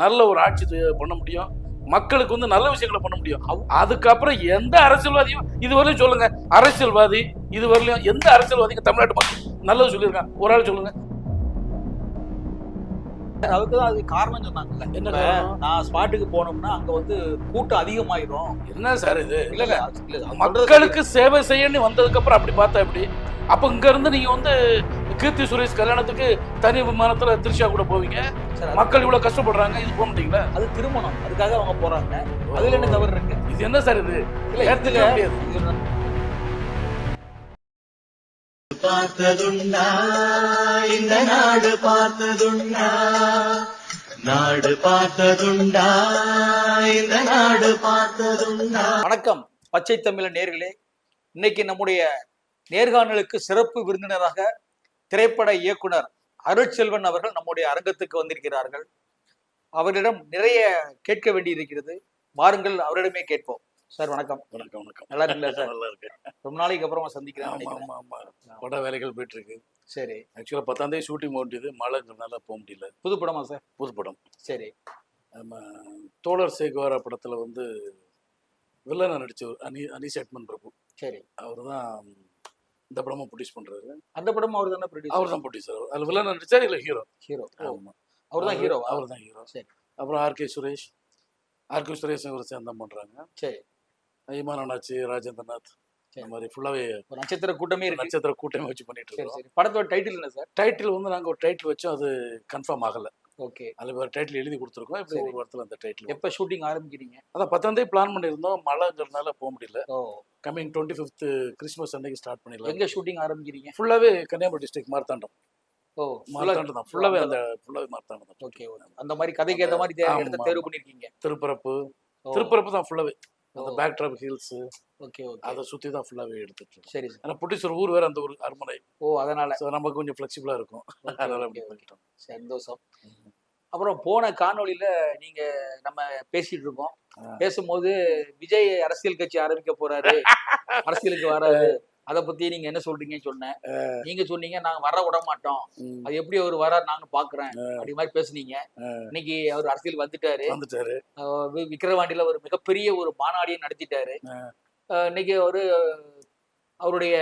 நல்ல ஒரு ஆட்சி பண்ண முடியும். மக்களுக்கு வந்து நல்ல விஷயங்களை பண்ண முடியும். அதுக்கப்புறம் எந்த அரசியல்வாதியும் இதுவரையும் சொல்லுங்க. அரசியல்வாதி இதுவரையிலும் எந்த அரசியல்வாதிக்கு தமிழ்நாட்டு மக்கள் நல்லது சொல்லியிருக்காங்க. ஒரு ஆள் சொல்லுங்க. அதுக்கு தான் அது காரணம் சொன்னாங்கல்ல. என்ன? நான் ஸ்பாட்டுக்கு போனோம்னா அங்க வந்து கூட்டம் அதிகமாயிரும். என்ன சார் இது? இல்ல இல்ல மக்களுக்கு சேவை செய்யணும்னு வந்ததுக்கு அப்புறம் அப்படி பார்த்தா எப்படி? அப்ப இங்க இருந்து நீங்க வந்து கீர்த்தி சுரேஷ் கல்யாணத்துக்கு தனி விமானத்துல திருஷா கூட போவீங்க. மக்கள் இவ்வளவு கஷ்டப்படுறாங்க இது போக மாட்டீங்களா? அது திருமணம். அதுக்காக அவங்க போறாங்க. அதுல என்ன தவறு இருக்கு? இது என்ன சார் இது? இதுல முடியாது. பார்த்ததுண்டா இந்த நாடு பார்த்ததுண்டா நாடு பார்த்ததுண்டா இந்த நாடு பார்த்ததுண்டா. வணக்கம் பச்சை தமிழ நேர்களே. இன்னைக்கு நம்முடைய நேர்காணலுக்கு சிறப்பு விருந்தினராக திரைப்பட இயக்குனர் அருட்செல்வன் அவர்கள் நம்முடைய அரங்கத்துக்கு வந்திருக்கிறார்கள். அவரிடம் நிறைய கேட்க வேண்டியிருக்கிறது. வாருங்கள் அவரிடமே கேட்போம். சார் வணக்கம். வணக்கம் வணக்கம். நல்லா இருக்கீங்களா சார்? நல்லா இருக்கு ரொம்ப நாளைக்கு அப்புறமா சந்திக்கிறேன் பட வேலைகள் போயிட்டு இருக்கு சரி. ஆக்சுவலா பத்தாம் தேதி ஷூட்டிங் வேண்டியது மழைங்கிறதுனால போக முடியல. புது படமா சார்? புது படம் சரி. நம்ம தோழர் சேகுவாரா படத்துல வந்து வில்லனை நடிச்சவர் அனி அனீஷ் அட்மன் பிரபு. சரி. அவர் தான் இந்த படமும் ப்ரொடியூஸ் பண்றாரு அந்த படமும் அவர் தானே ப்ரொடியூசர் அவர் தான் ப்ரொடியூசர் அதில் வில்லன் நடிச்சார் இல்லை ஹீரோ ஹீரோ ஆமா. அவர் தான் ஹீரோ அவர் தான் ஹீரோ சரி. அப்புறம் ஆர்கே சுரேஷ் ஆர்கே சுரேஷ் இவர் சேர்ந்து தான் பண்றாங்க. சரி. ஐமான் அண்ணாச்சி ராஜேந்திரநாத். இந்த மாதிரி ஃபுல்லாவே ஒரு நட்சத்திர கூட்டமே நட்சத்திர கூட்டமே வச்சு பண்ணிட்டு இருக்கோம் படத்தோட டைட்டில் என்ன சார்? டைட்டில் வந்து நாங்க ஒரு டைட்டில் வச்சோம் அது கன்ஃபார்ம் ஆகல. ஓகே. அதுல ஒரு டைட்டில் எழுதி கொடுத்துருக்கோம். இப்போ. ஒரு வாரத்தில் அந்த டைட்டில் எப்ப ஷூட்டிங் ஆரம்பிக்கிறீங்க? அதான் பத்தாம் தேதி பிளான் பண்ணியிருந்தோம். மழைங்கிறதுனால போக முடியல. கம்மிங் டுவெண்ட்டி ஃபிஃப்த் கிறிஸ்மஸ் அன்னைக்கு ஸ்டார்ட் பண்ணிடலாம். எங்க ஷூட்டிங் ஆரம்பிக்கிறீங்க? ஃபுல்லாவே கன்னியாகுமரி டிஸ்ட்ரிக்ட் மார்த்தாண்டம். ஓ மார்த்தாண்டம் தான். ஃபுல்லாவே அந்த ஃபுல்லாவே மார்த்தாண்டம் தான். ஓகே அந்த மாதிரி கதைக்கு ஏத்த மாதிரி இடத்த. தேர்வு பண்ணிருக்கீங்க. திருப்பரப்பு. திருப்பரப்பு தான் ஃபுல்லாவே அந்த. Backdrop hills okay okay. அதை சுத்தி தான் ஃபுல்லாவே எடுத்துட்டு சரி ஏன்னா புட்டிசர் ஊர் வேற அந்த ஒரு அரண்மனை. ஓ அதனால. நமக்கு கொஞ்சம் ஃபிளெக்சிபிளா இருக்கும். அதனால அப்படி. பண்ணிட்டோம். சந்தோஷம். அப்புறம் போன காணொளியில நீங்க நம்ம பேசிட்டு இருக்கோம். பேசும்போது விஜய் அரசியல் கட்சி ஆரம்பிக்க போறாரு. அரசியலுக்கு வராரு. அத பத்தி நீங்க என்ன சொல்றீங்கன்னு சொன்னேன். நீங்க சொன்னீங்க நாங்க வர விட மாட்டோம். அது எப்படி அவர் வராரு நாங்க பாக்குறேன். அப்படி மாதிரி பேசுனீங்க. இன்னைக்கு அவர் அரசியல் வந்துட்டாரு. வந்துட்டாரு. விக்கிரவாண்டியில ஒரு மிகப்பெரிய ஒரு மாநாடையும் நடத்திட்டாரு. இன்னைக்கு அவரு அவருடைய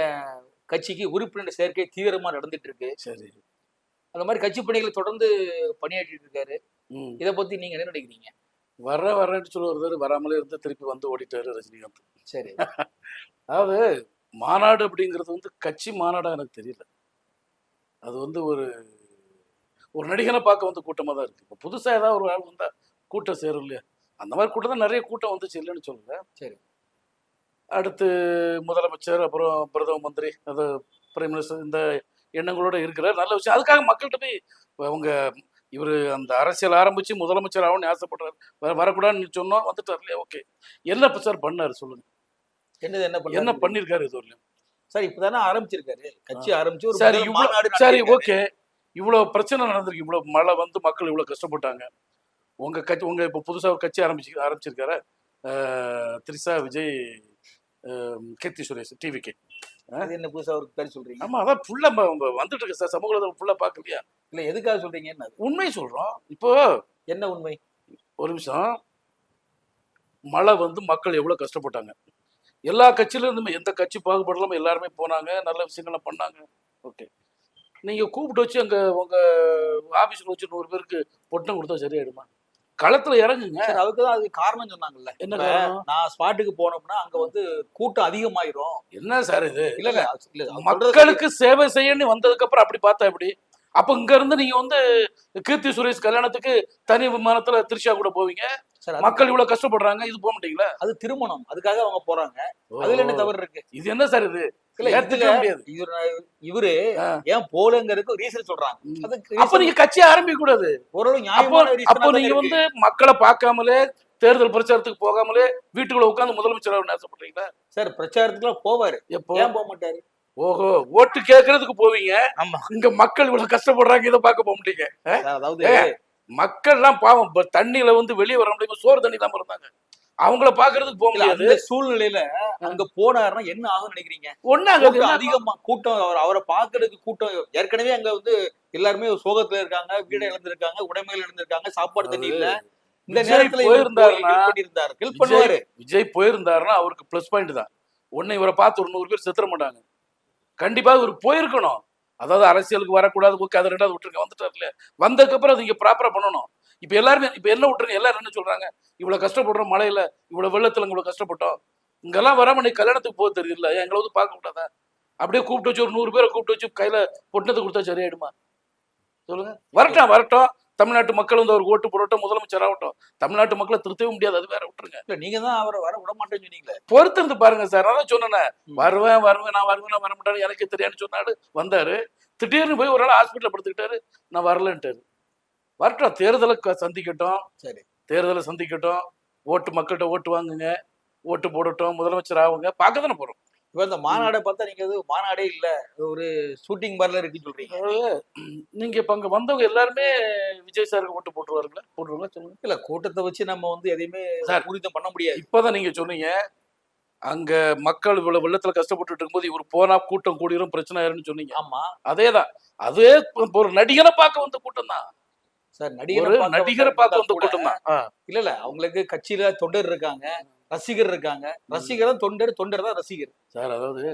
கட்சிக்கு உறுப்பினர் சேர்க்கை தீவிரமா நடந்துட்டு இருக்கு சரி. அந்த மாதிரி கட்சி பணிகளை தொடர்ந்து பணியாற்றிட்டு இருக்காரு. இதை பத்தி நீங்க என்ன நினைக்கிறீங்க? வர வரேன்னு சொல்லி ஒருத்தர் வராமலே இருந்து திருப்பி வந்து ஓடிட்டாரு ரஜினிகாந்த். சரி. அதாவது மாநாடு அப்படிங்கிறது வந்து கட்சி மாநாடா எனக்கு தெரியல. அது வந்து ஒரு ஒரு நடிகனை பார்க்க வந்து கூட்டமாக தான் இருக்கு. இப்போ புதுசாக ஏதாவது ஒரு ஆள் வந்தா கூட்டம் சேரும் இல்லையா? அந்த மாதிரி கூட்டம் தான் நிறைய கூட்டம் வந்துச்சு இல்லைன்னு சொல்லுங்க சரி. அடுத்து முதலமைச்சர் அப்புறம் பிரதம மந்திரி அது பிரைம் மினிஸ்டர் இந்த எண்ணங்களோட இருக்கிற நல்ல விஷயம். அதுக்காக மக்கள்கிட்ட போய் இப்ப அவங்க இவர் அந்த அரசியல் ஆரம்பிச்சு முதலமைச்சர் ஆகணும்னு ஆசைப்படுறாரு. வர வரக்கூடாதுன்னு சொன்னோம் வந்துட்டார் இல்லையா ஓகே. என்ன இப்ப சார் பண்ணாரு சொல்லுங்க. என்னது என்ன பண்ண என்ன பண்ணிருக்காரு இது வரலையும் சார் இப்பதானே ஆரம்பிச்சிருக்காரு. கட்சி ஆரம்பிச்சு ஒரு சரி மாநாடு சரி. ஓகே. இவ்வளவு பிரச்சனை நடந்திருக்கு. இவ்வளவு மழை வந்து மக்கள் இவ்வளவு கஷ்டப்பட்டாங்க. உங்க கட்சி உங்க இப்ப புதுசா ஒரு கட்சி ஆரம்பிச்சு ஆரம்பிச்சிருக்காரு? திரிஷா விஜய் கீர்த்தி சுரேஷ் டிவிக்கு என்ன புதுசா ஒரு பேர் சொல்றீங்க? ஆமா அதான் ஃபுல்லா வந்துட்டு இருக்கு சார். சமூக ஃபுல்லா பாக்கலையா இல்ல எதுக்காக சொல்றீங்க என்ன உண்மை சொல்றோம். இப்போ என்ன உண்மை? ஒரு நிமிஷம். மழை வந்து மக்கள் எவ்வளவு கஷ்டப்பட்டாங்க. எல்லா கட்சியில இருந்துமே எந்த கட்சி பாகுபாடுலாம எல்லாருமே போனாங்க நல்ல விஷயங்கள்லாம் பண்ணாங்க. ஓகே. நீங்க கூப்பிட்டு வச்சு அங்க உங்க ஆபீஸ்ல வச்சு நூறு பேருக்கு பொட்டம் கொடுத்தா சரியாயிடுமா? களத்துல இறங்குங்க. அதுக்கு தான் அதுக்கு காரணம் சொன்னாங்கல்ல. என்ன நான் ஸ்பாட்டுக்கு போனோம்னா அங்க வந்து கூட்டம் அதிகமாயிரும். என்ன சார் இது? இல்ல இல்ல மக்களுக்கு சேவை செய்யணும்னு வந்ததுக்கு அப்புறம் அப்படி பார்த்தா எப்படி? அப்ப இங்க இருந்து நீங்க வந்து கீர்த்தி சுரேஷ் கல்யாணத்துக்கு தனி விமானத்துல திருஷா கூட போவீங்க. மக்கள் இவ்வளவு கஷ்டப்படுறாங்க இது போக மாட்டீங்களா? அது திருமணம் அதுக்காக அவங்க போறாங்க. அதுல என்ன தவறு இருக்கு? இது என்ன சார் இது? இவரு. ஏன் போலங்கிறதுக்கு ரீசன் சொல்றாங்க. அப்ப நீங்க கட்சி ஆரம்பிக்க கூடாது ஓரளவு அப்போ நீங்க தானே வந்து மக்களை பார்க்காமலே தேர்தல் பிரச்சாரத்துக்கு போகாமலே வீட்டுக்குள்ள உட்கார்ந்து முதலமைச்சர் ஆகணும்னு ஆசைப்படுறீங்க இருக்கு. சார் பிரச்சாரத்துக்குலாம் போவாரு. எப்போ? போக மாட்டாரு? ஓஹோ ஓட்டு கேட்கறதுக்கு போவீங்க. ஆமா. இங்க மக்கள் இவ்வளவு கஷ்டப்படுறாங்க இதை பார்க்க போக மாட்டீங்க. அதாவது. மக்கள்லாம் பாவம் தண்ணியில வந்து வெளியே வர முடியாம சோறு தண்ணி இல்லாம இருந்தாங்க அவங்கள பாக்குறதுக்கு போக முடியாது. அந்த சூழ்நிலையில அங்க போனாருன்னா என்ன ஆகும்னு நினைக்கிறீங்க? ஒன்னாங்க கூட்டம் அதிகமா கூட்டம் அவர் அவரை பாக்குறதுக்கு கூட்டம் ஏற்கனவே அங்க வந்து எல்லாருமே சோகத்துல இருக்காங்க வீடை இழந்திருக்காங்க உடைமைகள் இழந்திருக்காங்க சாப்பாடு தண்ணி இல்ல. இந்த நேரத்துல போயிருந்தாரு ஹெல்ப் பண்ணுவாரு. விஜய் போயிருந்தாருன்னா அவருக்கு ப்ளஸ் பாயிண்ட் தான். உன்னை இவரை பார்த்து ஒரு நூறு பேர் செத்துற மாட்டாங்க. கண்டிப்பா இவர் போயிருக்கணும். அதாவது அரசியலுக்கு வரக்கூடாது ஓகே அதை ரெண்டாவது விட்டுருங்க. வந்துட்டார்ல. வந்ததுக்கு அப்புறம் அது இங்க ப்ராப்பரா பண்ணணும். இப்ப எல்லாருமே இப்ப என்ன விட்டுருங்க எல்லாரும் என்ன சொல்றாங்க? இவ்வளவு கஷ்டப்படுறோம் மழையில இவ்வளவு வெள்ளத்துல இவ்வளவு கஷ்டப்பட்டோம். இங்கெல்லாம் வராம நீ கல்யாணத்துக்கு போக தெரியல எங்களை வந்து பார்க்க கூடாதா? அப்படியே கூப்பிட்டு வச்சு ஒரு நூறு பேரை கூப்பிட்டு வச்சு கையில பொட்டத்தை கொடுத்தா சரியாயிடுமா? சொல்லுங்க. வரட்டும் வரட்டும். தமிழ்நாட்டு மக்கள் வந்து அவருக்கு ஓட்டு போடட்டும் முதலமைச்சர் ஆகட்டும். தமிழ்நாட்டு மக்களை திருத்தவே முடியாது அது வேற விட்டுருங்க. இல்ல நீங்க தான் அவரை வர விட மாட்டேன்னு சொன்னீங்களே. பொறுத்திருந்து பாருங்க சார் நான் தான் சொன்னேனே. வருவேன் வருவேன் நான் வருவேன் நான் வரமாட்டேன்னு எனக்கே தெரியாதுன்னு சொன்னாரு வந்தாரு. திடீர்னு போய் ஒரு நாள் ஹாஸ்பிட்டல் படுத்துக்கிட்டாரு நான் வரலன்ட்டாரு. வரட்டும் தேர்தலை சந்திக்கட்டும். சரி. தேர்தலை சந்திக்கட்டும். ஓட்டு மக்கள்கிட்ட ஓட்டு வாங்குங்க. ஓட்டு போடட்டும். முதலமைச்சர் ஆகுங்க. பார்க்க தானே போறோம். இப்ப இந்த மாநாடை பார்த்தா நீங்க அது மாநாடே இல்ல. அது ஒரு ஷூட்டிங் பார்ல இருக்குன்னு சொல்றீங்க. அதாவது, நீங்க இப்ப அங்க வந்தவங்க எல்லாருமே விஜய் சாருக்கு ஓட்டு போட்டுருவாருங்களா? போட்டுருவாங்களா? சொல்லுங்க. இல்ல கூட்டத்தை வச்சு நம்ம வந்து எதையுமே சார். உறுதியம் பண்ண முடியாது. இப்பதான் நீங்க சொன்னீங்க அங்க மக்கள் இவ்வளவு வெள்ளத்துல கஷ்டப்பட்டு இருக்கும்போது இவர் போனா கூட்டம் கூடிரும் பிரச்சனை ஆயிரும்னு சொன்னீங்க. ஆமா. அதேதான். அதே இப்ப ஒரு நடிகரை பார்க்க வந்த கூட்டம் தான். சார் நடிகரை நடிகரை தான் இல்ல இல்ல அவங்களுக்கு கட்சியில தொண்டர் இருக்காங்க ரசிகர் இருக்காங்க. ரசிகர் தான் தொண்டர் தொண்டர் தான் ரசிகர். சார் அதாவது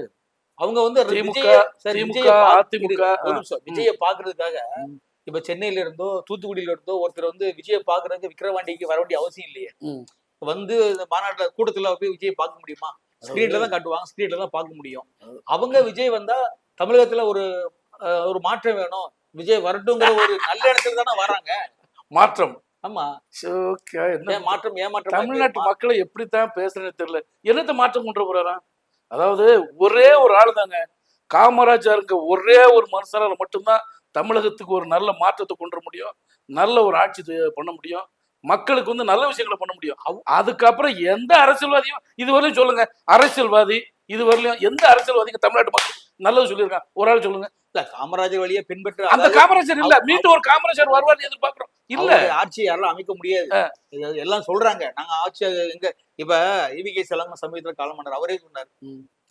அவங்க வந்து விஜய- பாக்குறதுக்காக. இப்ப சென்னையில இருந்தோ தூத்துக்குடியில இருந்தோ ஒருத்தர் வந்து விஜய பாக்குறதுக்கு விக்கிரவாண்டிக்கு வர வேண்டிய அவசியம் இல்லையே. வந்து இந்த மாநாட்டுல கூட்டத்துல போய் விஜய் பார்க்க முடியுமா? ஸ்கிரீன்ல தான் காட்டுவாங்க ஸ்கிரீன்ல தான் பார்க்க முடியும். அவங்க விஜய் வந்தா தமிழகத்துல ஒரு ஒரு மாற்றம் வேணும். விஜய் வரட்டுங்கிற ஒரு நல்ல இடத்துல தானே வராங்க. மாற்றம். ஆமா. மாற்றம் ஏமாற்றம் தமிழ்நாட்டு மக்களை எப்படித்தான் பேசுறேன்னு தெரியல. என்னத்த மாற்றம் கொண்டு போறாரா? அதாவது ஒரே ஒரு ஆள் தாங்க. காமராஜருங்க ஒரே ஒரு மனுஷனால மட்டும்தான் தமிழகத்துக்கு ஒரு நல்ல மாற்றத்தை கொண்டு வர முடியும். நல்ல ஒரு ஆட்சி பண்ண முடியும். மக்களுக்கு வந்து நல்ல விஷயங்களை பண்ண முடியும். அதுக்கப்புறம் எந்த அரசியல்வாதியும் இதுவரையும் சொல்லுங்க அரசியல்வாதி இதுவரையிலும் எந்த அரசியல்வாதிங்க தமிழ்நாட்டு மக்களுக்கு நல்லது சொல்லியிருக்காங்க. ஒரு ஆள் சொல்லுங்க. இல்ல காமராஜர் வழியை பின்பற்ற அந்த காமராஜர் இல்ல மீண்டும் ஒரு காமராஜர் வருவார்னு எதிர்பார்க்கிறோம். இல்ல. ஆட்சியை யாரும் அமைக்க முடியாது. இது எல்லாம் சொல்றாங்க. நாங்க ஆட்சி எங்க இப்ப இவிகே செலங்க சமயத்துல காலமானார் அவரே சொன்னார்.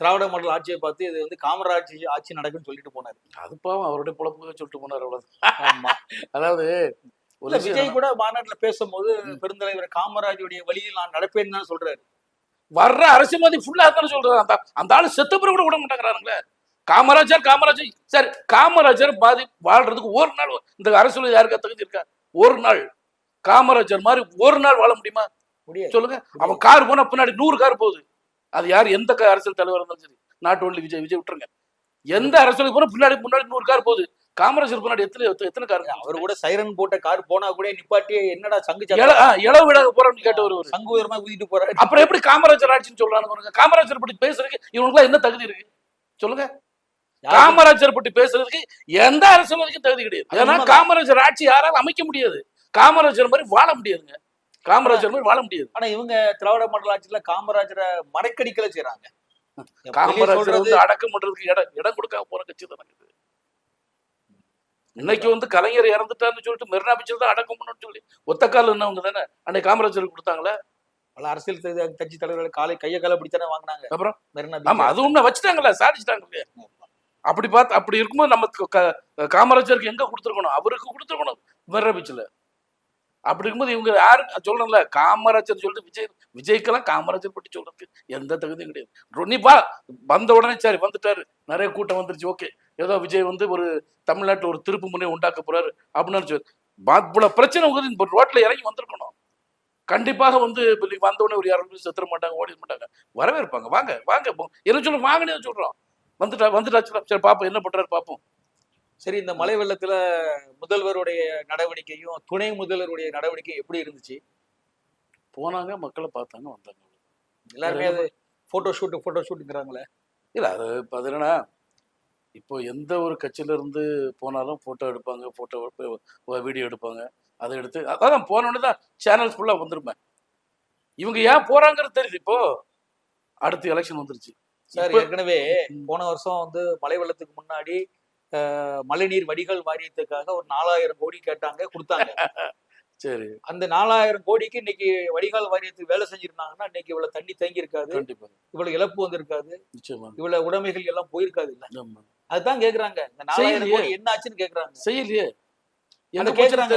திராவிட மாடல் ஆட்சியை பார்த்து இது வந்து காமராஜ் ஆட்சி நடக்குன்னு சொல்லிட்டு போனாரு. அது பாவம். அவருடைய பொழப்பு சொல்லிட்டு போனார் அவ்வளவு. ஆமா. அதாவது ஒரு இல்ல விஷயம். விஜய் கூட மாநாட்டுல பேசும்போது பெருந்தலைவர் காமராஜுடைய வழியில் நான் நடப்பேன்னு தான் சொல்றாரு. வர்ற அரசியல்வாதி ஃபுல்லா தானே சொல்றாரு அந்த அந்த ஆளு செத்த பிறகு கூட விட மாட்டேங்கிறாருங்களே காமராஜர் காமராஜர். சரி காமராஜர் பாதி வாழ்றதுக்கு ஒரு நாள் இந்த அரசியல் யாருக்கா தகுதி இருக்கா? ஒரு நாள். காமராஜர் மாதிரி ஒரு நாள் வாழ முடியுமா? சொல்லுங்க. அவன் கார் போனா பின்னாடி நூறு கார் போகுது. அது யார் எந்த அரசியல் தலைவர் இருந்தாலும் சரி. நாட்டு ஒன்லி விஜய் விஜய் விட்டுருங்க. எந்த அரசியலுக்கு போனா பின்னாடி முன்னாடி நூறு கார் போகுது. காமராஜர் பின்னாடி எத்தனை எத்தனை- எத்தனை கார்? அவர் கூட சைரன் போட்ட கார் போனா கூட நிப்பாட்டி என்னடா சங்கு இளவு விட போறோம்னு கேட்டவர் இவரு. சங்கு உயரமா ஊதிட்டு போறாரு அப்புறம் எப்படி காமராஜர் ஆட்சின்னு சொல்றாங்க காமராஜர் பத்தி பேசுறதுக்கு இவனுக்குலாம் என்ன தகுதி இருக்கு? சொல்லுங்க. காமராஜர் பத்தி பேசுறதுக்கு எந்த அரசியல்வாதிக்கும் தகுதி கிடையாது. ஏன்னா. காமராஜர் ஆட்சி யாராலும் அமைக்க முடியாது. காமராஜர் மாதிரி வாழ முடியாதுங்க. காமராஜர் மாதிரி வாழ முடியாது. ஆனா இவங்க திராவிட மாடல் ஆட்சியில காமராஜரை மறைக்கடிக்கல செய்றாங்க. வெளிய காமராஜர் வந்து அடக்கம் பண்றதுக்கு இடம் இடம் கொடுக்காம போற கட்சி தானே இது. இன்னைக்கு வந்து கலைஞர் இறந்துட்டாருன்னு சொல்லிட்டு மெரினா பீச்சில் தான் அடக்கம் பண்ணணும்னு சொல்லி ஒத்த கால் என்னவங்க தானே? அன்னைக்கு காமராஜருக்கு கொடுத்தாங்களே? பல அரசியல் கட்சி தலைவர்கள் காலை கைய கால பிடித்தானே வாங்கினாங்க. அப்புறம்? மெரினா ஆமா. அது உண்மை. வச்சுட்டாங்கல்ல சாதிச்சிட்டாங்க இல்லையா? அப்படி பார்த்து அப்படி இருக்கும்போது நம்ம காமராஜருக்கு எங்க கொடுத்துருக்கணும்? அவருக்கு கொடுத்துருக்கணும் மெர்ரா பீச்சில் அப்படி இருக்கும்போது இவங்க யாரு? சொல்றேன்ல காமராஜர் சொல்லிட்டு விஜய் விஜய்க்கெல்லாம் காமராஜர் பற்றி சொல்றதுக்கு எந்த தகுதியும் கிடையாது. நீ பா வந்த உடனே சரி வந்துட்டாரு. நிறைய கூட்டம் வந்துருச்சு ஓகே. ஏதோ விஜய் வந்து ஒரு தமிழ்நாட்டில் ஒரு திருப்பு முனையை உண்டாக்க போறாரு அப்படின்னு நினைச்சு இவ்வளவு பிரச்சனை இப்போ ரோட்ல இறங்கி வந்திருக்கணும். கண்டிப்பாக வந்து வந்தவொடனே வந்த உடனே ஒரு யாரும் செத்துற மாட்டாங்க ஓடிட மாட்டாங்க. வரவேற்பாங்க. வாங்க வாங்க என்ன சொல்ல வாங்கன்னு சொல்றோம். வந்துட்டா வந்துட்டாச்சுல. சரி பாப்போம் என்ன பண்றாரு பாப்போம். சரி இந்த மழை வெள்ளத்துல முதல்வருடைய நடவடிக்கையும் துணை முதல்வருடைய நடவடிக்கையும் எப்படி இருந்துச்சு? போனாங்க மக்களை பார்த்தாங்க வந்தாங்க. எல்லாருமே அது போட்டோ ஷூட் போட்டோ ஷூட்டுங்கிறாங்களே இல்ல அது என்னன்னா இப்போ எந்த ஒரு கட்சியில இருந்து போனாலும் போட்டோ எடுப்பாங்க போட்டோ வீடியோ எடுப்பாங்க. அதை எடுத்து அதான் போன உடனே தான் சேனல்ஸ் ஃபுல்லா வந்துருப்பேன். இவங்க ஏன் போறாங்கிறது தெரியுது இப்போ. அடுத்து எலெக்ஷன் வந்துருச்சு. சார் ஏற்கனவே. போன வருஷம் வந்து மழை வெள்ளத்துக்கு முன்னாடி மழைநீர் வடிகால் வாரியத்துக்காக ஒரு நாலாயிரம் கோடி கேட்டாங்க கொடுத்தாங்க. சரி. அந்த நாலாயிரம் கோடிக்கு இன்னைக்கு வடிகால் வாரியத்துக்கு வேலை செஞ்சிருந்தாங்கன்னா இன்னைக்கு இவ்வளவு தண்ணி தேங்கி இருக்காது இவ்வளவு இழப்பு வந்திருக்காது இவ்வளவு உடைமைகள் எல்லாம் போயிருக்காது இல்ல. அதுதான் கேக்குறாங்க. இந்த நாலாயிரம். கோடி என்ன ஆச்சுன்னு கேக்குறாங்க. செய்யலையே. எங்க கேக்குறாங்க.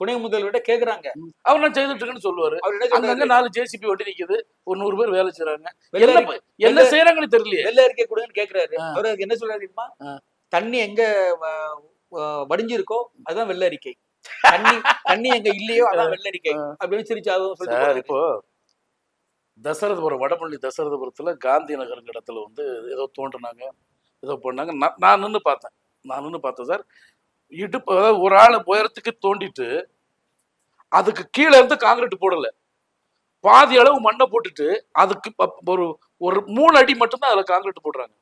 துணை முதல்வர்கிட்ட கேக்குறாங்க. அவர் நான் செய்துட்டு இருக்கேன்னு சொல்லுவாரு. அவர் என்ன அங்கங்க நாலு ஜேசிபி வண்டி நிக்குது. ஒரு நூறு பேர் வேலை செய்றாங்க. வெள்ளை என்ன என்ன செய்யறாங்கன்னு தெரியலையே. வெள்ளை அறிக்கை கொடுங்கன்னு கேக்குறாரு. அவர் என்ன சொல்றாரு தெரியுமா? ஆ. தண்ணி எங்க வடிஞ்சிருக்கோ அதுதான் வெள்ளை அறிக்கை தண்ணி தண்ணி எங்க இல்லையோ அதான் வெள்ளை அறிக்கை ஆ. அப்படின்னு சிரிச்சு அதுவும் சொல்லிட்டு. இப்போ தசரதபுரம் வடபள்ளி தசரதபுரத்துல காந்தி நகர் இடத்துல வந்து ஏதோ தோண்டுனாங்க ஏதோ பண்ணாங்க. நான் நான் நின்று பார்த்தேன். நான் நின்று பார்த்தேன் சார். இடுப்பு அதாவது ஒரு ஆள் உயரத்துக்கு தோண்டிட்டு அதுக்கு கீழே இருந்து காங்கிரீட் போடல. பாதி அளவு மண்ணை போட்டுட்டு அதுக்கு ஒரு ஒரு மூணு அடி மட்டும்தான் அதுல காங்கிரீட் போடுறாங்க.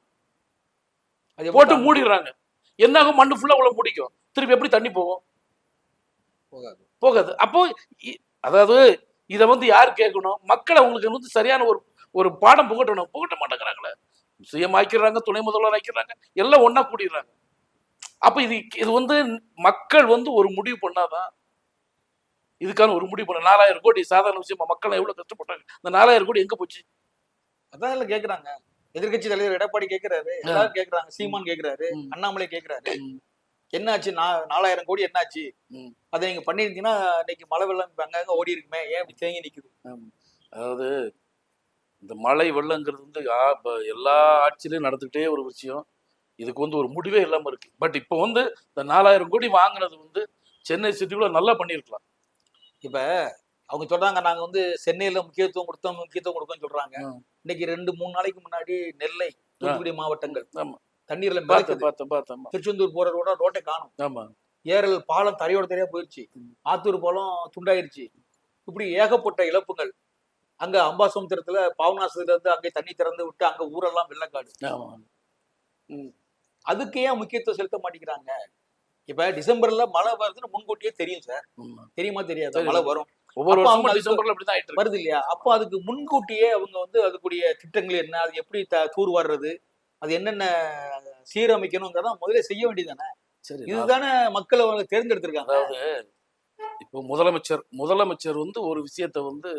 அது போட்டு? மூடிடுறாங்க. என்ன ஆகும் மண்ணு ஃபுல்லா உள்ள முடிக்கும். திருப்பி எப்படி தண்ணி போகும்? போகாது. போகாது. அப்போ அதாவது இதை வந்து யார் கேட்கணும்? மக்கள் அவங்களுக்கு வந்து சரியான ஒரு ஒரு பாடம் புகட்டணும். புகட்ட மாட்டேங்கிறாங்களே. சுயம் ஆக்கிறாங்க துணை முதல்வர் ஆக்கிறாங்க எல்லாம் ஒண்ணா கூடிடுறாங்க. அப்ப இது இது வந்து மக்கள் வந்து ஒரு முடிவு பண்ணாதான் இதுக்கான ஒரு முடிவு பண்ண நாலாயிரம் கோடி சாதாரண விஷயமா மக்கள் எவ்வளவு கஷ்டப்பட்டாங்க? இந்த நாலாயிரம் கோடி எங்க போச்சு? அதான் எல்லாம் எதிர்க்கட்சி தலைவர் எடப்பாடி கேக்குறாரு எல்லாரும் கேக்குறாங்க சீமான் கேக்குறாரு. அண்ணாமலை கேக்குறாரு. என்னாச்சு? நாலாயிரம் கோடி என்னாச்சு. அதை நீங்க பண்ணிருந்தீங்கன்னா இன்னைக்கு மழை வெள்ளம் அங்கங்க ஓடி இருக்குமே. ஏன் இப்படி தேங்கி நிக்குது? அதாவது இந்த மழை வெள்ளங்கிறது வந்து எல்லா ஆட்சியிலையும் நடந்துகிட்டே ஒரு விஷயம். இதுக்கு வந்து ஒரு முடிவே இல்லாம இருக்கு. பட் இப்போ வந்து இந்த நாலாயிரம் கோடி வாங்கினது வந்து சென்னை சிட்டிக்குள்ள நல்லா பண்ணியிருக்கலாம். இப்ப அவங்க சொல்றாங்க நாங்க வந்து சென்னையில முக்கியத்துவம் கொடுத்தோம் முக்கியத்துவம் கொடுக்கோம்னு சொல்றாங்க. இன்னைக்கு ரெண்டு மூணு நாளைக்கு முன்னாடி நெல்லை தூத்துக்குடி மாவட்டங்கள். தண்ணீர்ல. திருச்செந்தூர் போற ரோட ரோட்டை காணும். ஆமா. ஏரல் பாலம் தரையோட தரையா போயிருச்சு. ஆத்தூர் பாலம் துண்டாயிருச்சு. இப்படி ஏகப்பட்ட இழப்புகள். அங்க அம்பாசமுத்திரத்துல பாவநாசத்துல இருந்து அங்கே தண்ணி திறந்து விட்டு அங்க ஊரெல்லாம் வெள்ளக்காடு. அதுக்கு ஏன் முக்கியத்துவம் செலுத்த மாட்டேங்கிறாங்க? இப்ப டிசம்பர்ல மழை வருதுன்னு முன்கூட்டியே தெரியும் சார். தெரியுமா தெரியாது. மழை வரும். ஒவ்வொரு வருஷமும் டிசம்பர்ல இருக்கு. வருது இல்லையா? அப்போ அதுக்கு முன்கூட்டியே அவங்க வந்து அதுக்குரிய திட்டங்கள் என்ன? அது எப்படி த- தூர் வர்றது? அது என்னென்ன சீரமைக்கணுங்கிறத முதல்ல செய்ய வேண்டியதானே சரி இதுதானே மக்களை அவங்க தேர்ந்தெடுத்திருக்காங்க. அதாவது இப்போ முதலமைச்சர் முதலமைச்சர் வந்து ஒரு விஷயத்த வந்து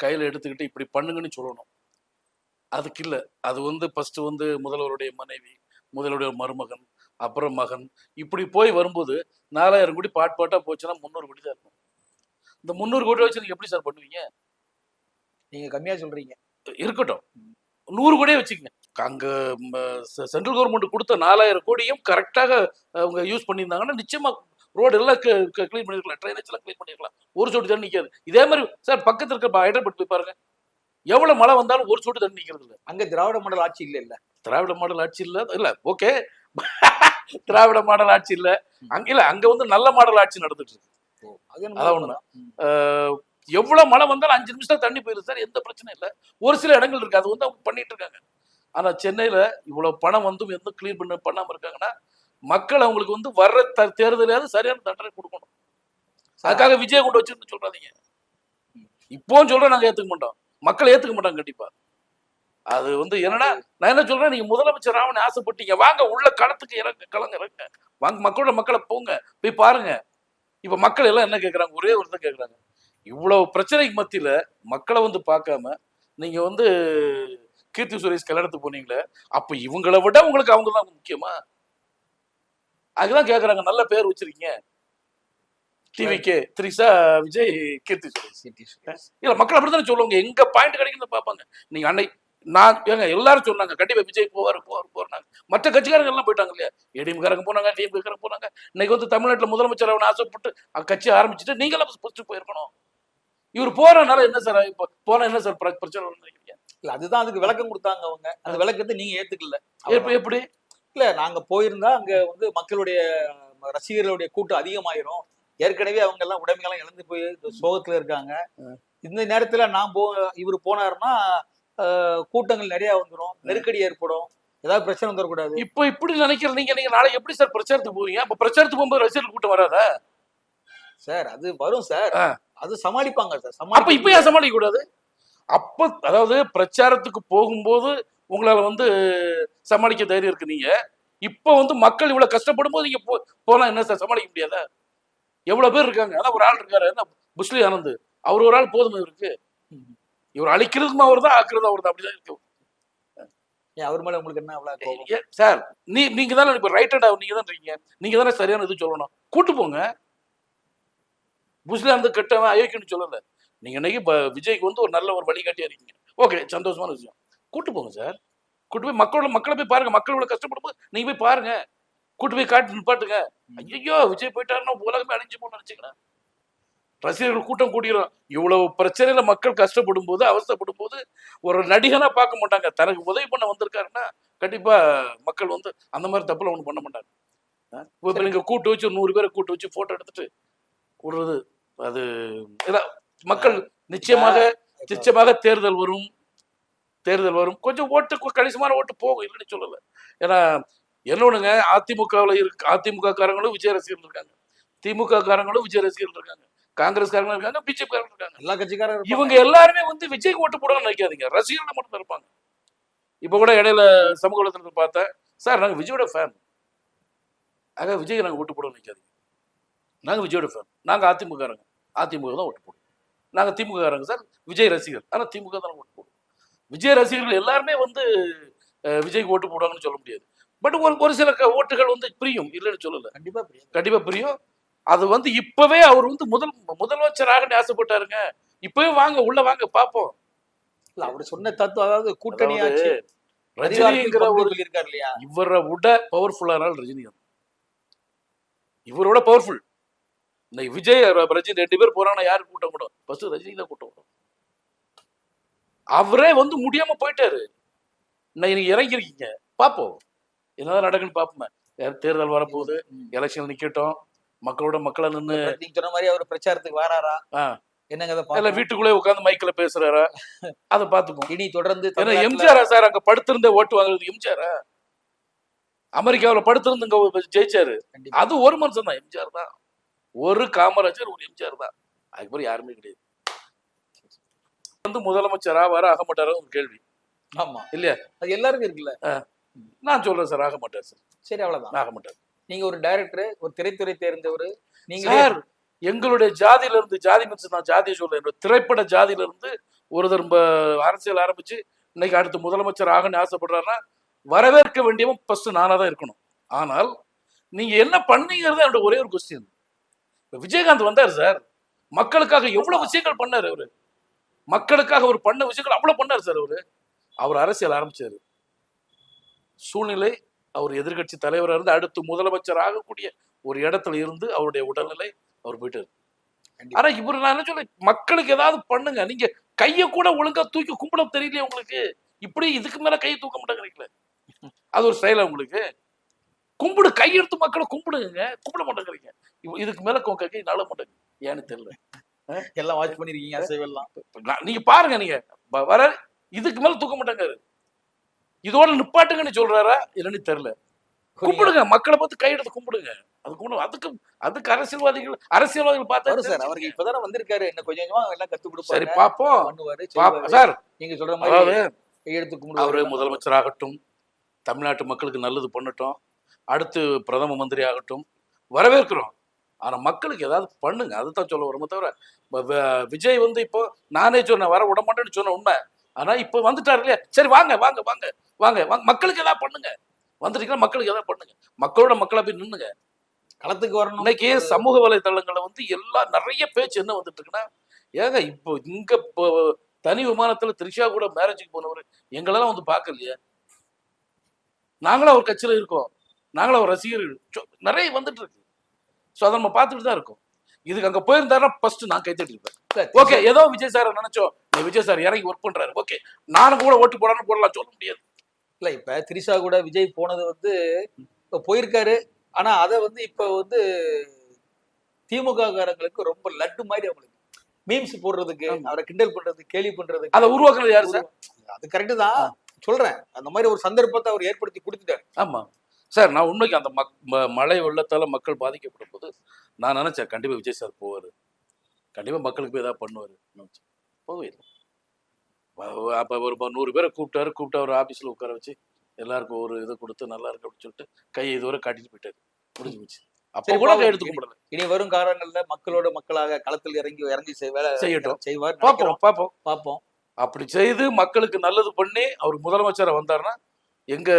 கையில எடுத்துக்கிட்டு இப்படி பண்ணுங்கன்னு சொல்லணும். அதுக்கு இல்ல. அது வந்து ஃபர்ஸ்ட் வந்து முதல்வருடைய மனைவி முதல்வருடைய மருமகன் அப்புறம் மகன். இப்படி போய் வரும்போது நாலாயிரம் கோடி பாட் பாட்டா போச்சுன்னா முந்நூறு கோடி தான் இருக்கும். இந்த முந்நூறு கோடி வச்சு எப்படி சார் பண்ணுவீங்க? நீங்க கம்மியா சொல்றீங்க. இருக்கட்டும். நூறு கோடியே வச்சுக்கங்க. அங்க சென்ட்ரல் கவர்மெண்ட் கொடுத்த நாலாயிரம் கோடியும் கரெக்டாக அவங்க யூஸ் பண்ணியிருந்தாங்கன்னா நிச்சயமா ரோடு எல்லாம் க்ளீன் பண்ணிருக்கலாம். ட்ரைனேஜ் எல்லாம் க்ளீன் பண்ணிருக்கலாம். ஒரு சொட்டு தண்ணி நிக்காது. இதே மாதிரி சார் பக்கத்துல இருக்க ஹைதராபாத் போய் பாருங்க. எவ்வளவு மழை வந்தாலும் ஒரு சொட்டு தண்ணி நிக்கிறது இல்ல. அங்க திராவிட மாடல் ஆட்சி இல்ல இல்ல. திராவிட மாடல் ஆட்சி இல்ல இல்ல. ஓகே திராவிட மாடல் ஆட்சி இல்ல. அங்க இல்ல அங்க வந்து நல்ல மாடல் ஆட்சி நடந்துட்டு இருக்கு. அதான் உண்மைதான். ம். ஆஹ் எவ்வளவு மழை வந்தாலும் அஞ்சு நிமிஷம் தண்ணி போயிருது சார். எந்த பிரச்சனையும் இல்லை. ஒரு சில இடங்கள் இருக்கு. அது வந்து அவங்க பண்ணிட்டு இருக்காங்க. ஆனா சென்னையில இவ்வளவு பணம் வந்தும் எந்த கிளீன் பண்ண பண்ணாம இருக்காங்கன்னா மக்கள் அவங்களுக்கு வந்து வர்ற த தேர்தலையாவது சரியான தண்டனை கொடுக்கணும். அதுக்காக விஜய் கொண்டு வச்சிருந்து சொல்றாதீங்க. இப்போவும் சொல்றேன் நாங்க ஏத்துக்க மாட்டோம். மக்கள் ஏத்துக்க மாட்டாங்க கண்டிப்பா. அது வந்து என்னன்னா நான் என்ன சொல்றேன்? நீங்க முதலமைச்சர் ஆகணும்னு ஆசைப்பட்டீங்க. வாங்க உள்ள களத்துக்கு இறங்க களங்க இறங்க. வாங்க மக்களோட மக்களை போங்க. போய் பாருங்க. இப்ப மக்கள் எல்லாம் என்ன கேக்குறாங்க? ஒரே ஒரு தான் கேக்குறாங்க. இவ்வளவு பிரச்சனைக்கு மத்தியில மக்களை வந்து பார்க்காம நீங்க வந்து கீர்த்தி சுரேஷ் கல்யாணத்துக்கு போனீங்களே அப்ப இவங்களை விட உங்களுக்கு அவங்க தான் முக்கியமா? அதுதான் கேக்குறாங்க. நல்ல பேர் வச்சிருக்கீங்க. டிவிகே த்ரிஷா விஜய் கீர்த்தி சுரேஷ். இல்ல மக்கள் அப்படித்தானே சொல்லுவாங்க. எங்க பாயிண்ட் கிடைக்குன்னு பார்ப்பாங்க. நீங்க அன்னை நான் ஏங்க எல்லாரும் சொன்னாங்க கண்டிப்பா விஜய் போவாரு போவாரு போறாங்க மற்ற கட்சிக்காரங்க எல்லாம் போயிட்டாங்க இல்லையா? ஏடிஎம்காரங்க போனாங்க டிஎம்காரங்க போனாங்க. இன்னைக்கு வந்து தமிழ்நாட்டுல முதலமைச்சர் ஆகணும்னு ஆசைப்பட்டு கட்சி ஆரம்பிச்சுட்டு நீங்களும் ஃபர்ஸ்ட் போயிருக்கணும். இவர் போறனால என்ன சார் இப்ப போனா என்ன சார் பிர- பிரச்சனை நினைக்கிறீங்க? இல்ல அதுதான் அதுக்கு விளக்கம் கொடுத்தாங்க அவங்க. அந்த விளக்கத்தை நீங்க ஏத்துக்கல. எப்படி எப்படி? இல்ல நாங்க போயிருந்தா அங்க வந்து மக்களுடைய ரசிகர்களுடைய கூட்டம் அதிகமாயிரும். ஏற்கனவே அவங்க எல்லாம் உடைமைகள்லாம் இழந்து போய் சோகத்துல இருக்காங்க. இந்த நேரத்துல நான் போ இவர் போனாருன்னா கூட்டங்கள் நிறைய வந்துரும். நெருக்கடி ஏற்படும். ஏதாவது பிரச்சனை வந்துடக்கூடாது இப்ப இப்படி நினைக்கிற நீங்க நீங்க நாளைக்கு எப்படி சார் பிரச்சாரத்துக்கு போவீங்க? அப்ப பிரச்சாரத்துக்கு போகும்போது ரசிகர்கள் கூட்டம் வராதா? சார் அது வரும் சார். அது சமாளிப்பாங்க சார். அப்ப இப்ப ஏன் சமாளிக்க கூடாது அப்ப அதாவது பிரச்சாரத்துக்கு போகும்போது உங்களால வந்து சமாளிக்க தைரியம் இருக்கு நீங்க. இப்ப வந்து மக்கள் இவ்வளவு கஷ்டப்படும் போது நீங்க போனா என்ன சார்? சமாளிக்க முடியாதா? எவ்வளவு பேர் இருக்காங்க? அதான் ஒரு ஆள் இருக்காரு. புஷ்லி ஆனந்த். அவர் ஒரு ஆள் போதும் இவருக்கு? இவர் அழிக்கிறதுக்கும் அவர் தான் ஆக்குறது அவர் தான் அப்படிதான் இருக்கு. அவர் மேல உங்களுக்கு என்ன அவ்வளவு சார் நீ நீங்க தானே இப்ப ரைட் ஹேண்ட் நீங்க தான் இருக்கீங்க. நீங்க தானே சரியான இது சொல்லணும். கூட்டு போங்க. புஷ்லி ஆனந்த் கெட்டவன் அயோக்கியன்னு சொல்லல. நீங்க இன்னைக்கு விஜய்க்கு வந்து ஒரு நல்ல ஒரு வழிகாட்டியா இருக்கீங்க. ஓகே சந்தோஷமான விஷயம். கூட்டு போங்க சார். கூட்டு போய் மக்களோட மக்களை போய் பாருங்க. மக்கள் இவ்வளவு கஷ்டப்படும் போது நீங்க போய் பாருங்க. கூட்டு போய் காட்டு நிப்பாட்டுங்க. ஐயோ விஜய் போயிட்டாருன்னா உலகமே அழிஞ்சு போகணும்னு நினைச்சுக்கிறேன். ரசிகர்கள் கூட்டம் கூடிரும். இவ்வளவு பிரச்சனையில மக்கள் கஷ்டப்படும் போது அவஸ்தைப்படும் போது ஒரு நடிகனா பார்க்க மாட்டாங்க. தனக்கு உதவி பண்ண வந்திருக்காருன்னா கண்டிப்பா மக்கள் வந்து அந்த மாதிரி தப்புல ஒண்ணும் பண்ண மாட்டாங்க. இப்ப நீங்க கூட்டு வச்சு நூறு பேரை கூட்டு வச்சு போட்டோ எடுத்துட்டு விடுறது அது மக்கள் நிச்சயமாக நிச்சயமாக தேர்தல் வரும். தேர்தல் வரும். கொஞ்சம் ஓட்டு கணிசமான ஓட்டு போகும் இல்லைன்னு சொல்லல. ஏன்னா என்னொன்னுங்க அதிமுகவில் இருக்கு அதிமுக காரங்களும் விஜய் ரசிகர்கள் இருக்காங்க. திமுக காரங்களும் விஜய் ரசிகர்கள் இருக்காங்க. காங்கிரஸ் காரங்களும் இருக்காங்க பிஜேபி இருக்காங்க. எல்லா கட்சிக்காரரும் இருப்பாங்க. இவங்க எல்லாருமே வந்து விஜய்க்கு ஓட்டு போடுவாங்கன்னு நினைக்காதீங்க. ரசிகர்கள் மட்டும் இருப்பாங்க. இப்போ கூட இடையில சமூக வலைத்தளத்தில் பார்த்தேன். சார் நாங்கள் விஜயோட ஃபேன் ஆக விஜய்க்கு நாங்கள் ஓட்டு போடுவோம்னு நினைக்காதீங்க. நாங்கள் விஜயோட ஃபேன் நாங்கள் அதிமுககாரங்க. அதிமுக தான் ஓட்டு போடுவோம் நாங்கள் திமுககாரங்க சார். விஜய் ரசிகர். ஆனால் திமுக தான் ஓட்டு போடுவோம் விஜய் ரசிகர்கள் எல்லாருமே வந்து விஜய்க்கு ஓட்டு போடுவாங்கன்னு சொல்ல முடியாது. பட் ஒரு ஒரு சில ஓட்டுகள் வந்து பிரியும். இல்லைன்னு சொல்லல. கண்டிப்பா பிரியம். கண்டிப்பா புரியும். அது வந்து இப்பவே அவர் வந்து முதல் முதலமைச்சராக ஆசைப்பட்டாருங்க இப்பவே வாங்க உள்ள வாங்க பாப்போம். இல்ல அவர் சொன்ன தத்துவம் அதாவது கூட்டணி ரஜினிங்கிற ஒரு சொல்லியிருக்காரு இல்லையா? இவரை விட பவர்ஃபுல்லான ஆள் ரஜினிகாந்த். இவரோட பவர்ஃபுல் இன்னைக்கு விஜய் ரஜினி ரெண்டு பேர் போறாங்கன்னா யாரு கூட்டம் கூட ஃபர்ஸ்ட் ரஜினி தான் கூட்டம் கூடும் அவரே வந்து முடியாம போயிட்டாரு. இன்னைக்கு நீங்க இறங்கிருக்கீங்க பாப்போம். என்னதான் நடக்குன்னு பாப்போமே. தேர்தல் வரப்போகுது. எலெக்ஷன் நிக்கட்டும். மக்களோட மக்களா நின்று நீங்க சொன்ன மாதிரி அவர் பிரச்சாரத்துக்கு வராரா. என்னங்க இல்ல. வீட்டுக்குள்ளே உட்கார்ந்து மைக்ல பேசுறாரா? அதை பாத்துப்போம் இனி தொடர்ந்து எம்ஜிஆரா சார் அங்க படுத்திருந்தே ஓட்டு வாங்குறது எம்ஜிஆரா? அமெரிக்காவுல படுத்திருந்து இங்க ஜெயிச்சாரு. அது ஒரு மனுஷன் தான் எம்ஜிஆர் தான். ஒரு காமராஜர் ஒரு எம்ஜிஆர் தான். அதுக்கப்புறம் யாருமே கிடையாது. வந்து முதலமைச்சரா வர ஆக மாட்டாரா ஒரு கேள்வி. ஆமா. இல்லையா? அது எல்லாருக்கும் இருக்குல்ல. நான் சொல்றேன் சார் ஆக மாட்டார் சார். சரி அவ்வளவுதான். ஆக மாட்டார். நீங்க ஒரு டைரக்டர் ஒரு திரைத்துறை தேர்ந்தவர் நீங்க சார் எங்களுடைய ஜாதியில இருந்து ஜாதி மிச்சு நான் ஜாதியை சொல்றேன். என்னோட திரைப்பட ஜாதியில இருந்து ஒருத்தர் அரசியல் ஆரம்பிச்சு இன்னைக்கு அடுத்து முதலமைச்சர் ஆகணும்னு ஆசைப்படுறாருன்னா வரவேற்க வேண்டியவன் ஃபர்ஸ்ட் நானாக தான் இருக்கணும். ஆனால் நீங்க என்ன பண்ணீங்கிறது என்னோட ஒரே ஒரு கொஸ்டின் விஜயகாந்த் வந்தார் சார் மக்களுக்காக எவ்வளவு விஷயங்கள் பண்ணாரு அவரு. மக்களுக்காக அவர் பண்ண விஷயங்கள் அவ்வளவு பண்ணார் சார் அவரு. அவர் அரசியல் ஆரம்பிச்சாரு. சூழ்நிலை அவர் எதிர்க்கட்சி தலைவராக இருந்து அடுத்து முதலமைச்சர் ஆகக்கூடிய ஒரு இடத்துல இருந்து அவருடைய உடல்நிலை அவர் போயிட்டாரு. ஆனா இவர் நான் என்ன சொல்றேன் மக்களுக்கு ஏதாவது பண்ணுங்க. நீங்க கையை கூட ஒழுங்கா தூக்கி கும்பிட தெரியலையே உங்களுக்கு? இப்படி இதுக்கு மேல கையை தூக்க மாட்டேங்கிறீங்களே? அது ஒரு ஸ்டைலா உங்களுக்கு? கும்பிடு கையெடுத்து மக்களை கும்பிடுங்க. கும்பிட மாட்டேங்கிறீங்க. இதுக்கு மேல கொ- நாள மாட்டேங்க. ஏன்னு தெரியல. எல்லாம் வாட்ச் பண்ணிருக்கீங்க அசைவெல்லாம் நீங்க பாருங்க நீங்க. வர இதுக்கு மேல தூக்க மாட்டேங்காரு இதோட நிப்பாட்டுங்கன்னு சொல்றாரா? இல்லைன்னு தெரியல. கும்பிடுங்க மக்களை பார்த்து கையெடுத்து கும்பிடுங்க. அது கும்பிடு அதுக்கு அதுக்கு அரசியல்வாதிகள் அரசியல்வாதிகள் வரும் பார்த்தா சார் அவருக்கு இப்பதானே வந்திருக்காரு. என்ன கொஞ்சம் கொஞ்சமா எல்லாம் கத்து சரி கொடுப்பாரு பாப்போம் பண்ணுவாரு பாப்போம். செய்வாரு. சார் நீங்க சொல்ற மாதிரி கையெடுத்து அவரு கும்பிடுவாரு முதலமைச்சர் ஆகட்டும் தமிழ்நாட்டு மக்களுக்கு நல்லது பண்ணட்டும் அடுத்து பிரதம மந்திரி ஆகட்டும் வரவேற்கிறோம். ஆனா மக்களுக்கு ஏதாவது பண்ணுங்க. அதுதான் சொல்ல வரமே தவிர விஜய் வந்து இப்போ நானே சொன்னேன் வர விட மாட்டேன்னு சொன்ன உண்மை. ஆனா இப்போ வந்துட்டாரு இல்லையா? சரி வாங்க வாங்க வாங்க வாங்க வாங்க. மக்களுக்கு ஏதாவது பண்ணுங்க. வந்துட்டீங்கன்னா மக்களுக்கு ஏதாவது பண்ணுங்க. மக்களோட மக்களா போய் நின்னுங்க. களத்துக்கு வரணும். இன்னைக்கு சமூக வலைதளங்கள்ல வந்து எல்லா நிறைய பேச்சு என்ன வந்துட்டு இருக்குன்னா ஏங்க இப்போ இங்க இப்போ தனி விமானத்துல த்ரிஷா கூட மேரேஜுக்கு போனவர் எங்களெல்லாம் வந்து பார்க்கலையே? நாங்களும் அவர் கட்சியில இருக்கோம். நாங்களும் அவர் ரசிகர்கள். நிறைய வந்துட்டு இருக்கு ஸோ அதை நம்ம பார்த்துட்டு தான் இருக்கோம். இதுக்கு அங்க போயிருந்தாருன்னா ஃபர்ஸ்ட் நான் கைத்தட்டி இருப்பேன். ஓகே ஏதோ விஜய் சார் நினைச்சோம். விஜய் சார் இறங்கி ஒர்க் பண்றாரு. ஓகே நானும் கூட ஓட்டு போடான்னு போடலாம் சொல்ல முடியாது. இல்ல இப்ப திரிஷா கூட விஜய் போனது வந்து இப்ப போயிருக்காரு. ஆனா அத வந்து இப்ப வந்து திமுக காரங்களுக்கு ரொம்ப லட்டு மாதிரி அவங்களுக்கு. மீம்ஸ் போடுறதுக்கு. அவரை கிண்டல் பண்றதுக்கு கேலி பண்றதுக்கு. அதை உருவாக்குனது யாரு சார் அது கரெக்டு தான். சொல்றேன். அந்த மாதிரி ஒரு சந்தர்ப்பத்தை அவர் ஏற்படுத்தி கொடுத்துட்டாரு. ஆமா. சார் நான் உண்மைக்கு அந்த மக் மழை வெள்ளத்தால மக்கள் பாதிக்கப்படும் போது நான் நினைச்சேன் கண்டிப்பா விஜய் சார் போவாரு. கண்டிப்பா மக்களுக்கு போய் ஏதாவது பண்ணுவாரு நினைச்சேன். போகவே இல்லை. அப்ப ஒரு நூறு பேரை கூப்பிட்டாரு கூப்பிட்டு அவர் ஆபீஸ்ல உட்கார வச்சு எல்லாருக்கும் ஒரு இதை கொடுத்து நல்லா இருக்கு அப்படின்னு சொல்லிட்டு கையை இதுவரை காட்டிட்டு போயிட்டாரு. முடிஞ்சு போச்சு. அப்ப கூட. கையெழுத்து கும்பிடல. இனி வரும் காலங்கள்ல மக்களோட மக்களாக களத்தில் இறங்கி இறங்கி செய்- வேலை செய்யட்டும். செய்வார் நினைக்கிறோம். பாப்போம் பார்ப்போம். அப்படி செய்து மக்களுக்கு நல்லது பண்ணி அவர் முதலமைச்சரா வந்தாருன்னா எங்க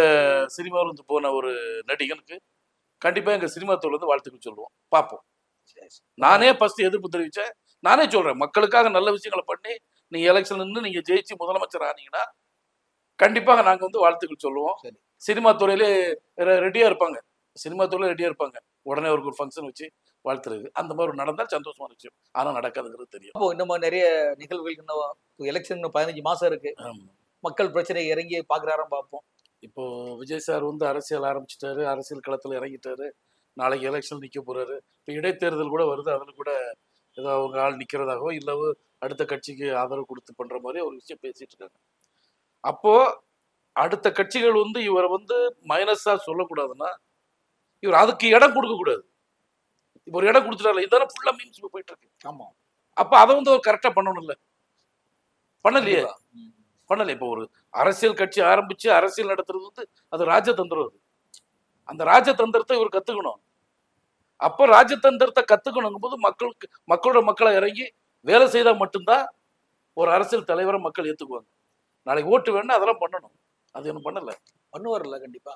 சினிமாவில இருந்து போன ஒரு நடிகனுக்கு கண்டிப்பா எங்க சினிமா துறையில இருந்து வாழ்த்துக்கள் சொல்லுவோம். பார்ப்போம். நானே ஃபர்ஸ்ட் எதிர்ப்பு தெரிவிச்சேன். நானே சொல்றேன் மக்களுக்காக நல்ல விஷயங்களை பண்ணி நீங்க எலெக்ஷன் நின்று நீங்க ஜெயிச்சு முதலமைச்சர் ஆனீங்கன்னா கண்டிப்பாக நாங்க வந்து வாழ்த்துக்கள் சொல்லுவோம். சரி. சினிமா துறையிலே ரெ- ரெடியா இருப்பாங்க. சினிமா துறையில ரெடியா இருப்பாங்க. உடனே அவருக்கு ஒரு ஃபங்க்ஷன் வச்சு வாழ்த்துறது. அந்த மாதிரி ஒரு நடந்தால் சந்தோஷமான விஷயம். ஆனா நடக்காதுங்கிறது தெரியும். அப்போ இன்னும் நிறைய நிகழ்வுகள் இன்னும் எலெக்ஷன் பதினஞ்சு மாசம் இருக்கு. ஆமா. மக்கள் பிரச்சனை இறங்கி பாக்குறாராம் பார்ப்போம். இப்போ விஜய் சார் வந்து அரசியல் ஆரம்பிச்சிட்டாரு அரசியல் களத்துல இறங்கிட்டாரு நாளைக்கு எலெக்ஷன் நிக்க போறாரு. இப்போ இடைத்தேர்தல் கூட வருது அதுல கூட ஏதோ அவங்க ஆள் நிக்கிறதாகவோ இல்லவோ அடுத்த கட்சிக்கு ஆதரவு கொடுத்து பண்ற மாதிரி ஒரு விஷயம் பேசிட்டு இருக்காங்க. அப்போ அடுத்த கட்சிகள் வந்து இவரை வந்து மைனஸா சொல்லக்கூடாதுன்னா இவர் அதுக்கு இடம் கொடுக்க கூடாது. இப்போ ஒரு இடம் கொடுத்துட்டாரு இதான ஃபுல்லா மீன்ஸ் போயிட்டு இருக்கு. ஆமா. அப்ப அதை வந்து அவர் கரெக்டா பண்ணணும்ல. பண்ணலையே. பண்ணல. இப்போ ஒரு அரசியல் கட்சி ஆரம்பிச்சு அரசியல் நடத்துறது வந்து அது ராஜதந்திரம் அது. அந்த ராஜதந்திரத்தை இவர் கத்துக்கணும். அப்போ ராஜதந்திரத்தை கத்துக்கணுங்கும் போது மக்களுக்கு மக்களோட மக்களை இறங்கி வேலை செய்தா மட்டும்தான் ஒரு அரசியல் தலைவரை மக்கள் ஏத்துக்குவாங்க. நாளைக்கு ஓட்டு வேணும்னா அதெல்லாம் பண்ணணும். அது என்ன பண்ணல. பண்ணுவார்ல கண்டிப்பா.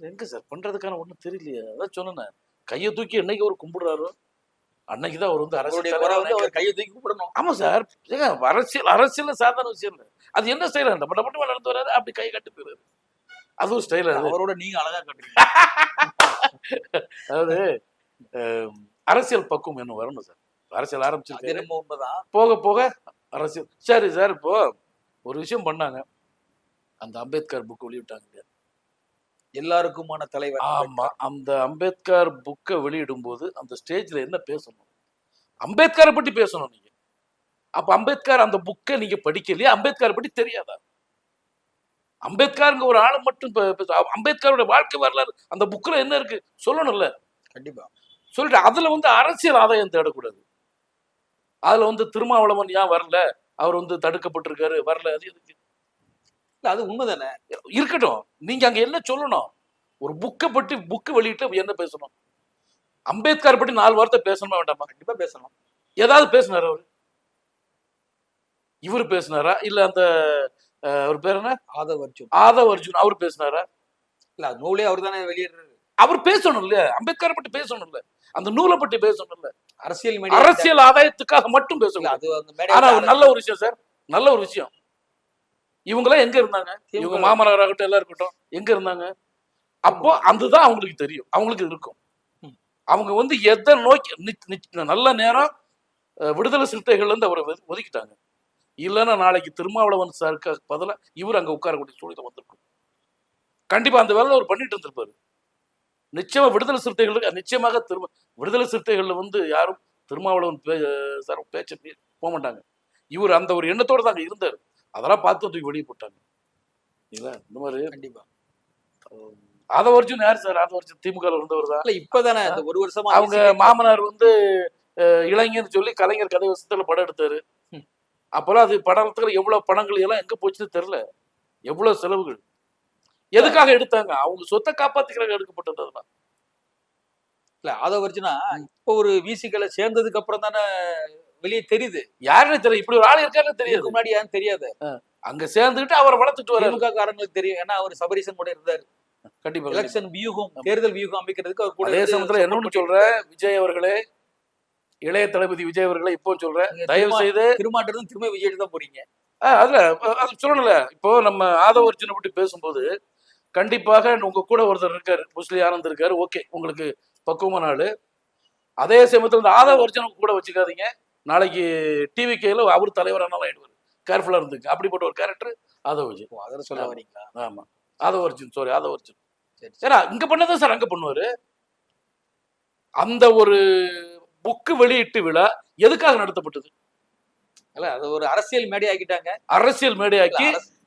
எங்க சார் பண்றதுக்கான ஒண்ணும் தெரியலையே. அதான் சொன்னேன். கையை தூக்கி என்னைக்கு அவர் கும்பிடுறாரோ அன்னைக்குதான் அவர் வந்து அரசியல் கையை தூக்கி கூப்பிடணும் ஆமா சார். அரசியல் அரசியல் சாதாரண விஷயம் இல்லை. அது என்ன ஸ்டைல் அந்த மட்டும் மட்டும் நடந்து வராரு அப்படி கை கட்டி போயிறாரு அதுவும் ஸ்டைல் அது அவரோட நீங்க அழகா கட்டுறீங்க. அதாவது அரசியல் பக்குவம் என்ன வரணும் சார். அரசியல் உண்மைதான். போக போக அரசியல் சரி சார் இப்போ ஒரு விஷயம் பண்ணாங்க. அந்த அம்பேத்கர் புக் வெளியிட்டாங்க? எல்லாருக்குமான தலைவர் ஆமா அந்த அம்பேத்கர் புக்கை வெளியிடும் போது அந்த ஸ்டேஜ்ல என்ன பேசணும்? அம்பேத்கரை பத்தி பேசணும் நீங்க. அப்ப அம்பேத்கர் அந்த புக்கை நீங்க படிக்கலையா? அம்பேத்கரை பத்தி தெரியாதா? அம்பேத்கருங்க ஒரு ஆளு மட்டும் அம்பேத்கரோட வாழ்க்கை வரலாறு அந்த புக்ல என்ன இருக்கு? சொல்லணும்ல. கண்டிப்பா. சொல்லிட்டு அதுல வந்து அரசியல் ஆதாயம் தேடக்கூடாது. அதுல வந்து திருமாவளவன் ஏன் வரல? அவர் வந்து தடுக்கப்பட்டிருக்காரு வரல அது எதுக்கு? இல்ல அது உண்மைதானே? இருக்கட்டும். நீங்க அங்க என்ன சொல்லணும்? ஒரு புக்கை பற்றி புக்கு வெளியிட்டு என்ன பேசணும்? அம்பேத்கர் பற்றி நாலு வார்த்தை பேசணுமா வேண்டாமா? கண்டிப்பா பேசணும். ஏதாவது பேசினாரா அவர்? இவர் பேசினாரா? இல்ல அந்த அவர் பேர் என்ன? ஆதவ அர்ஜுன். ஆதவ் அர்ஜுன். அவர் பேசினாரா? இல்ல நூலே அவர் தானே வெளியிடுறாரு. அவர் பேசணும் இல்ல அம்பேத்கர் பற்றி பேசணும் இல்ல அந்த நூலை பற்றி பேசணும் இல்ல அரசியல் அரசியல் ஆதாயத்துக்காக மட்டும் பேசணும் அது ஆனா நல்ல ஒரு விஷயம் சார். நல்ல ஒரு விஷயம். இவங்கெல்லாம் எங்க இருந்தாங்க? இவங்க திமுக. மாமனார் ஆகட்டும் எல்லாம் இருக்கட்டும் எங்க இருந்தாங்க? அப்போ அதுதான் அவங்களுக்கு தெரியும். அவங்களுக்கு இருக்கும். அவங்க வந்து எதை நோக்கி நல்ல நேரம் விடுதலை சிறுத்தைகள்ல இருந்து அவரை ஒது- ஒதுக்கிட்டாங்க. இல்லைன்னா நாளைக்கு திருமாவளவன் சாருக்கு பதிலா இவர் அங்க உட்காரக்கூடிய சூழ்நிலை வந்திருக்கும். கண்டிப்பா அந்த வேலை அவர் பண்ணிட்டு இருந்திருப்பாரு. நிச்சயமா விடுதலை சிறுத்தைகளுக்கு நிச்சயமாக திரும்ப விடுதலை சிறுத்தைகள்ல வந்து யாரும் திருமாவளவன் பே சார் பேச்ச போக மாட்டாங்க. இவர் அந்த ஒரு எண்ணத்தோட தாங்க இருந்தார். அதெல்லாம் பார்த்து தூக்கி வெளியே போட்டாங்க. இல்ல இந்த மாதிரி கண்டிப்பா. ஆதவ அர்ஜுன் யார் சார் ஆதவ அர்ஜுன் திமுக இருந்தவர் தான். இல்ல இப்பதானே இந்த ஒரு வருஷமா அவங்க மாமனார் வந்து இளைஞர்னு சொல்லி கலைஞர் கதை வசத்துல படம் எடுத்தாரு. அப்பெல்லாம் அது படத்துல எவ்வளவு பணங்கள் எல்லாம் எங்க போச்சுன்னு தெரியல எவ்வளவு செலவுகள். எதுக்காக எடுத்தாங்க? அவங்க சொத்தை காப்பாத்திக்கிறாங்க எடுக்கப்பட்டது அதெல்லாம். இல்ல ஆதவ அர்ஜுனா இப்ப ஒரு விசிகளை சேர்ந்ததுக்கு அப்புறம் தானே வெளியே தெரியுது. யாருன்னு தெரியும் இப்படி ஒரு ஆள் இருக்காருன்னு தெரியாது. முன்னாடி ஏன் தெரியாது. அங்க சேர்ந்துட்டு அவரை வளர்த்துட்டு வர திமுக காரங்களுக்கு தெரியும். ஏன்னா அவர் சபரிசன் கூட இருந்தாரு. கண்டிப்பா எலெக்ஷன் வியூகம் தேர்தல் வியூகம் அமைக்கிறதுக்கு அவர் கூட அதே சமயத்துல சொல்றேன் விஜய் அவர்களே இளைய தளபதி விஜய் அவர்களே இப்போ சொல்றேன். தயவு செய்து திருமாட்டிருந்து திரும்ப விஜய் தான் போறீங்க. அதுல அது சொல்லணும்ல. இப்போ நம்ம ஆதவ அர்ஜுனை பற்றி பேசும்போது கண்டிப்பாக உங்க கூட ஒருத்தர் இருக்காரு முஸ்லி ஆனந்த் இருக்காரு. ஓகே உங்களுக்கு பக்குவமான ஆளு. அதே சமயத்துல இந்த ஆதவ அர்ஜுனை கூட வச்சுக்காதீங்க. நாளைக்கு டிவி கேல அவர் தலைவரானாலும் ஆயிடுவார். கேர்ஃபுல்லா இருந்துங்க. அப்படிப்பட்ட ஒரு கேரக்டர் ஆதவ விஜய் ஓ, அதை சொல்ல. வரீங்களா ஆமா ஆதவ அர்ஜுன் சாரி ஆதவ அர்ஜுன் சரி இங்க பண்ணதான் சார் அங்க பண்ணுவாரு. அந்த ஒரு புக்கு வெளியீட்டு விழா எதுக்காக நடத்தப்பட்டது? இல்ல அது ஒரு அரசியல் மேடை ஆக்கிட்டாங்க. அரசியல் மேடையாக்கி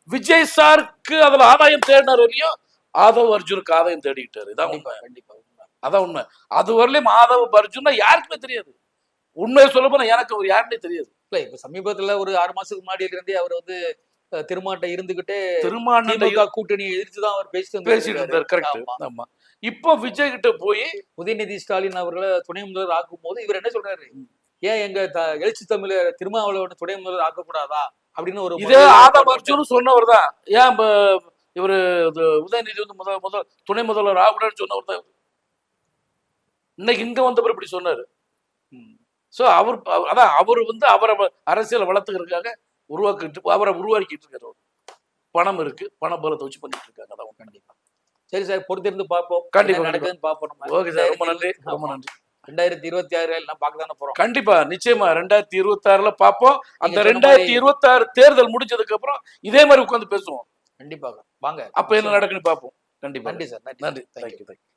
விஜய் சாருக்கு அதுல ஆதாயம் தேடினார் வரையும் ஆதவ் அர்ஜுனுக்கு ஆதாயம் தேடிக்கிட்டாரு. இதான் உண்மை. கண்டிப்பா. அதான் உண்மை. அது வரலையும் ஆதவ் அர்ஜுனா யாருக்குமே தெரியாது. உண்மையை சொல்ல போனா எனக்கு அவர் யாருன்னே தெரியாது. இல்ல இப்ப சமீபத்துல ஒரு ஆறு மாசத்துக்கு முன்னாடி இருந்தே அவர் வந்து திருமாட்ட இருந்துகிட்டே திருமாண்ட திமுக கூட்டணியை எதிர்த்து தான் அவர் பேசிட்டு பேசிட்டு இருந்தார் கரெக்ட் ஆமா. இப்போ விஜய் கிட்ட போய் உதயநிதி ஸ்டாலின் அவர்களை துணை முதல்வர் ஆக்கும் போது இவர் என்ன சொல்றாரு? ஏன் எங்க எழுச்சி தமிழர் திருமாவளவன் துணை முதல்வர் ஆக்கக்கூடாதா? அப்படின்னு ஒரு இதே ஆதம் அர்ஜுனும் சொன்னவர் தான் ஏன் இவரு உதயநிதி வந்து முதல் முதல் துணை முதல்வர் ஆகக்கூடாதுன்னு சொன்னவர் தான். இன்னைக்கு இங்க வந்தவர் இப்படி சொன்னாரு. சோ அவர் அதான் அவர் வந்து அவரை அரசியலை வளர்த்துக்கிறதுக்காக உருவாக்கிட்டு அவரை உருவாக்கிட்டு இருக்காரு அவர். பணம் இருக்கு. பண பலத்தை வச்சு பண்ணிட்டு இருக்காங்க அதான் கண்டிப்பா. சரி சார் பொறுத்திருந்து பார்ப்போம். கண்டிப்பா, என்ன நடக்குதுன்னு பார்ப்போம் ஓகே சார். ரொம்ப நன்றி. ரொம்ப. நன்றி. ரெண்டாயிரத்தி இருபத்தி ஆறு எல்லாம் பார்க்க தானே போறோம். கண்டிப்பா. நிச்சயமா. ரெண்டாயிரத்தி இருபத்தி ஆறுல பார்ப்போம். அந்த ரெண்டாயிரத்தி இருபத்தி ஆறு தேர்தல் முடிஞ்சதுக்கு அப்புறம் இதே மாதிரி உட்கார்ந்து பேசுவோம். கண்டிப்பாக வாங்க. அப்ப என்ன நடக்குன்னு பார்ப்போம். கண்டிப்பா. நன்றி சார். நன்றி நன்றி. Thank you thank you